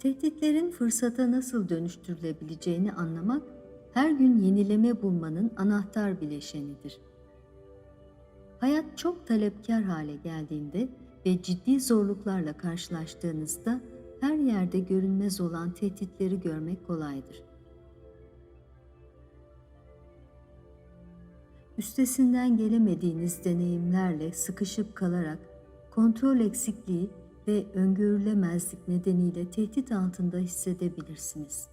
Tehditlerin fırsata nasıl dönüştürülebileceğini anlamak, her gün yenileme bulmanın anahtar bileşenidir. Hayat çok talepkar hale geldiğinde ve ciddi zorluklarla karşılaştığınızda her yerde görünmez olan tehditleri görmek kolaydır. Üstesinden gelemediğiniz deneyimlerle sıkışıp kalarak kontrol eksikliği ve öngörülemezlik nedeniyle tehdit altında hissedebilirsiniz.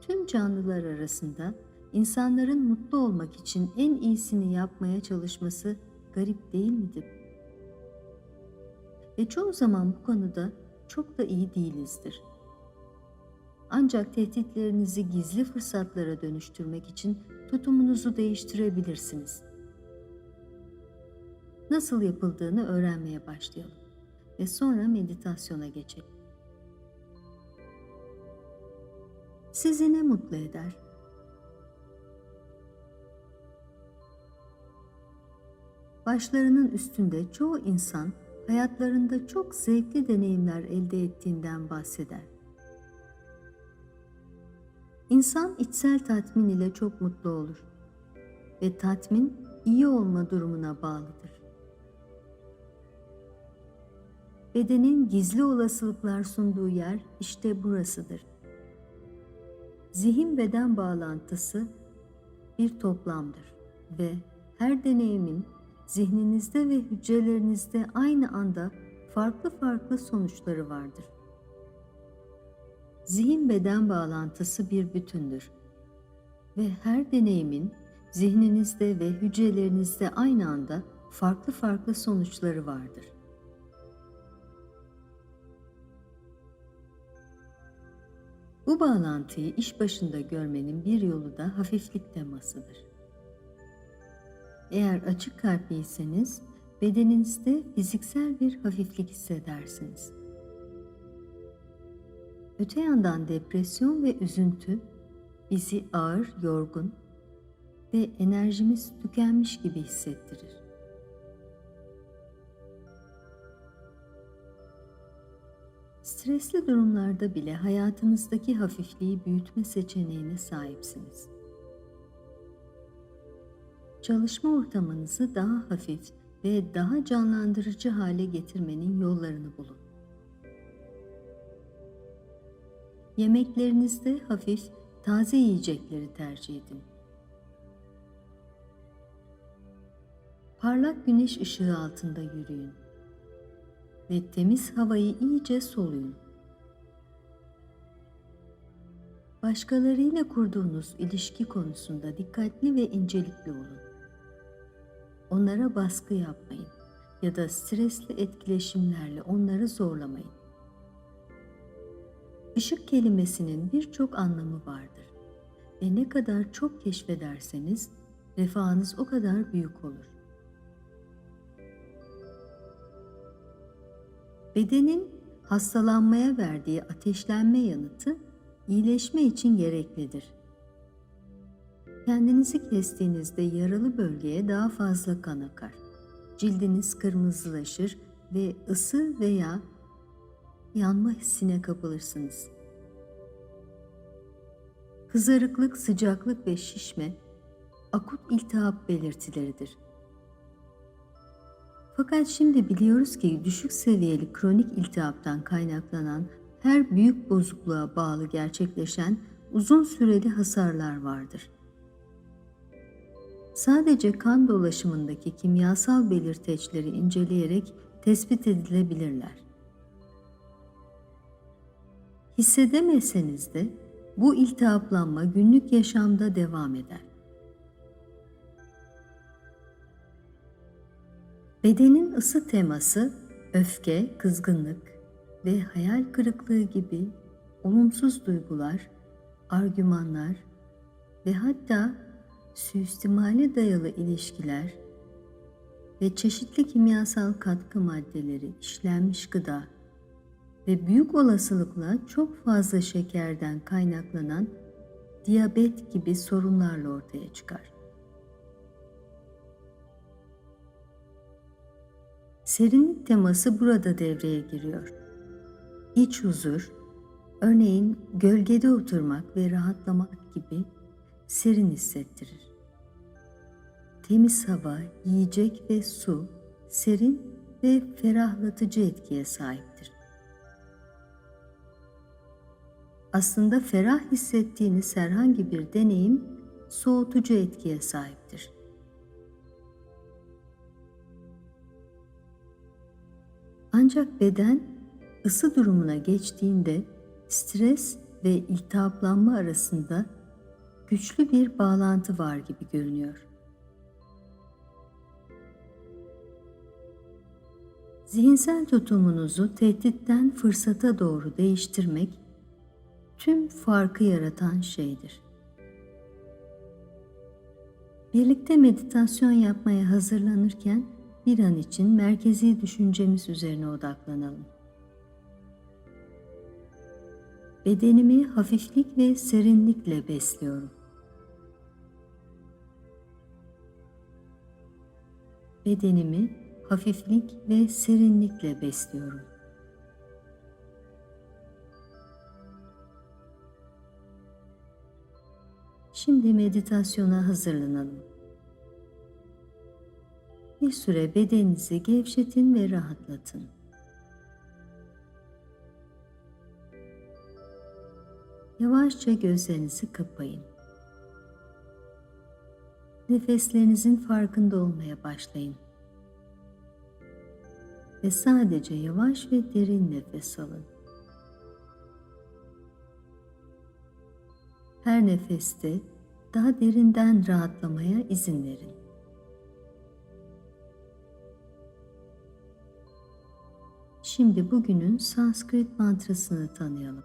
Tüm canlılar arasında insanların mutlu olmak için en iyisini yapmaya çalışması garip değil midir? Ve çoğu zaman bu konuda çok da iyi değilizdir. Ancak tehditlerinizi gizli fırsatlara dönüştürmek için tutumunuzu değiştirebilirsiniz. Nasıl yapıldığını öğrenmeye başlayalım ve sonra meditasyona geçelim. Sizi ne mutlu eder? Başlarının üstünde çoğu insan hayatlarında çok zevkli deneyimler elde ettiğinden bahseder. İnsan içsel tatmin ile çok mutlu olur ve tatmin iyi olma durumuna bağlıdır. Bedenin gizli olasılıklar sunduğu yer işte burasıdır. Zihin beden bağlantısı bir toplamdır ve her deneyimin zihninizde ve hücrelerinizde aynı anda farklı farklı sonuçları vardır. Zihin beden bağlantısı bir bütündür ve her deneyimin zihninizde ve hücrelerinizde aynı anda farklı farklı sonuçları vardır. Bu bağlantıyı iş başında görmenin bir yolu da hafiflik temasıdır. Eğer açık kalpliyseniz bedeninizde fiziksel bir hafiflik hissedersiniz. Öte yandan depresyon ve üzüntü bizi ağır, yorgun ve enerjimiz tükenmiş gibi hissettirir. Stresli durumlarda bile hayatınızdaki hafifliği büyütme seçeneğine sahipsiniz. Çalışma ortamınızı daha hafif ve daha canlandırıcı hale getirmenin yollarını bulun. Yemeklerinizde hafif, taze yiyecekleri tercih edin. Parlak güneş ışığı altında yürüyün ve temiz havayı iyice soluyun. Başkalarıyla kurduğunuz ilişki konusunda dikkatli ve incelikli olun. Onlara baskı yapmayın ya da stresli etkileşimlerle onları zorlamayın. Işık kelimesinin birçok anlamı vardır ve ne kadar çok keşfederseniz refahınız o kadar büyük olur. Bedenin hastalanmaya verdiği ateşlenme yanıtı iyileşme için gereklidir. Kendinizi kestiğinizde yaralı bölgeye daha fazla kan akar. Cildiniz kırmızılaşır ve ısı veya yanma hissine kapılırsınız. Kızarıklık, sıcaklık ve şişme akut iltihap belirtileridir. Fakat şimdi biliyoruz ki düşük seviyeli kronik iltihaptan kaynaklanan her büyük bozukluğa bağlı gerçekleşen uzun süreli hasarlar vardır. Sadece kan dolaşımındaki kimyasal belirteçleri inceleyerek tespit edilebilirler. Hissedemeseniz de bu iltihaplanma günlük yaşamda devam eder. Bedenin ısı teması öfke, kızgınlık ve hayal kırıklığı gibi olumsuz duygular, argümanlar ve hatta suistimale dayalı ilişkiler ve çeşitli kimyasal katkı maddeleri, işlenmiş gıda ve büyük olasılıkla çok fazla şekerden kaynaklanan diyabet gibi sorunlarla ortaya çıkar. Serinlik teması burada devreye giriyor. İç huzur, örneğin gölgede oturmak ve rahatlamak gibi serin hissettirir. Temiz hava, yiyecek ve su serin ve ferahlatıcı etkiye sahiptir. Aslında ferah hissettiğiniz herhangi bir deneyim soğutucu etkiye sahiptir. Ancak beden ısı durumuna geçtiğinde stres ve iltihaplanma arasında güçlü bir bağlantı var gibi görünüyor. Zihinsel tutumunuzu tehditten fırsata doğru değiştirmek tüm farkı yaratan şeydir. Birlikte meditasyon yapmaya hazırlanırken bir an için merkezi düşüncemiz üzerine odaklanalım. Bedenimi hafiflik ve serinlikle besliyorum. Bedenimi hafiflik ve serinlikle besliyorum. Şimdi meditasyona hazırlanalım. Bir süre bedeninizi gevşetin ve rahatlatın. Yavaşça gözlerinizi kapayın. Nefeslerinizin farkında olmaya başlayın. Ve sadece yavaş ve derin nefes alın. Her nefeste daha derinden rahatlamaya izin verin. Şimdi bugünün Sanskrit mantrasını tanıyalım.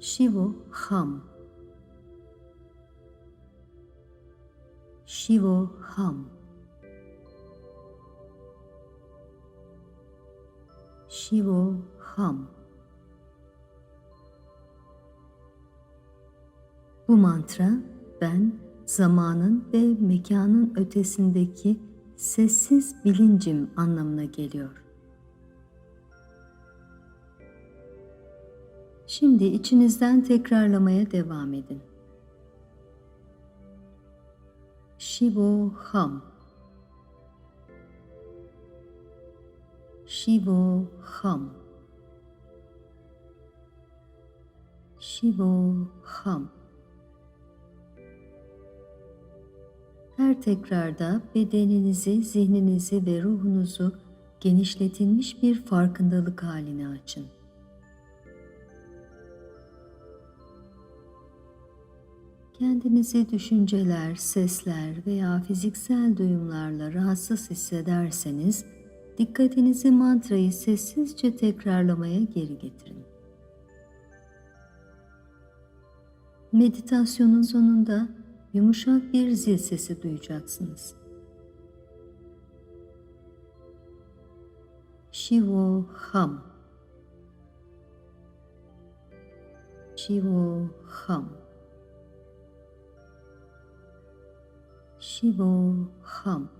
Shivo Ham. Shivo Ham. Shivo Ham. Bu mantra ben zamanın ve mekanın ötesindeki sessiz bilincim anlamına geliyor. Şimdi içinizden tekrarlamaya devam edin. Shivo Ham Shivo Ham Shivo Ham Her tekrarda bedeninizi, zihninizi ve ruhunuzu genişletilmiş bir farkındalık haline açın. Kendinizi düşünceler, sesler veya fiziksel duyumlarla rahatsız hissederseniz, dikkatinizi mantrayı sessizce tekrarlamaya geri getirin. Meditasyonun sonunda yumuşak bir zil sesi duyacaksınız. Shivo Ham. Shivo Ham. Shivo Ham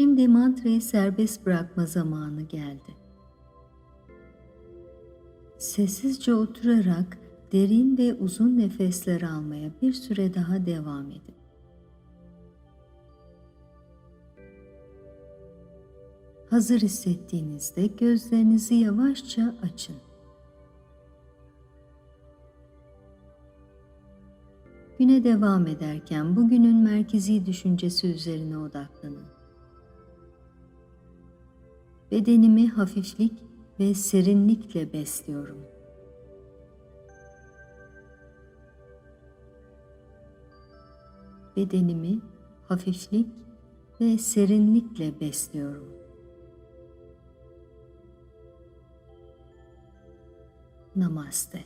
Şimdi mantrayı serbest bırakma zamanı geldi. Sessizce oturarak derin ve uzun nefesler almaya bir süre daha devam edin. Hazır hissettiğinizde gözlerinizi yavaşça açın. Güne devam ederken bugünün merkezi düşüncesi üzerine odaklanın. Bedenimi hafiflik ve serinlikle besliyorum. Bedenimi hafiflik ve serinlikle besliyorum. Namaste.